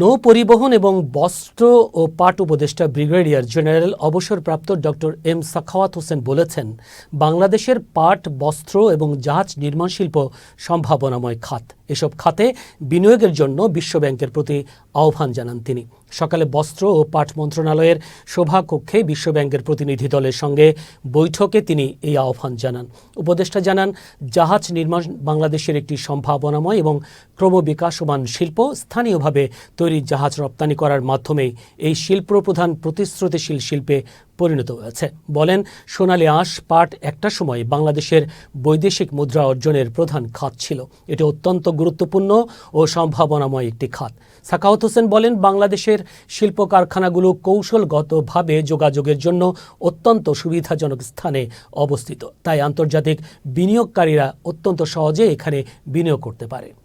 নৌ পরিবহন এবং বস্ত্র ও পাট উপদেষ্টা ব্রিগেডিয়ার জেনারেল অবসরপ্রাপ্ত ডক্টর এম সাখাওয়াত হোসেন বলেছেন, বাংলাদেশের পাট, বস্ত্র এবং জাহাজ নির্মাণ শিল্প সম্ভাবনাময় খাত। এসব খাতে বিনিয়োগের জন্য বিশ্বব্যাংকের প্রতি আহ্বান জানান তিনি। সকালে বস্ত্র ও পাট মন্ত্রণালয়ের সভাকক্ষে বিশ্বব্যাংকের প্রতিনিধি দলের সঙ্গে বৈঠকে তিনি এই আহ্বান জানান। উপদেষ্টা জানান, জাহাজ নির্মাণ বাংলাদেশের একটি সম্ভাবনাময় এবং ক্রমবিকাশমান শিল্প স্থানীয়ভাবে তৈরি জাহাজ রপ্তানি করার মাধ্যমে এই শিল্প প্রধান প্রতিশ্রুতিশীল শিল্পে পরিণত হয়েছে। বলেন, সোনালী আঁশ পাট একটা সময় বাংলাদেশের বৈদেশিক মুদ্রা অর্জনের প্রধান খাত ছিল। এটি অত্যন্ত গুরুত্বপূর্ণ ও সম্ভাবনাময় একটি খাত। সাকাউত হোসেন বলেন, বাংলাদেশের শিল্প কারখানাগুলো কৌশলগতভাবে যোগাযোগের জন্য অত্যন্ত সুবিধাজনক স্থানে অবস্থিত। তাই আন্তর্জাতিক বিনিয়োগকারীরা অত্যন্ত সহজে এখানে বিনিয়োগ করতে পারে।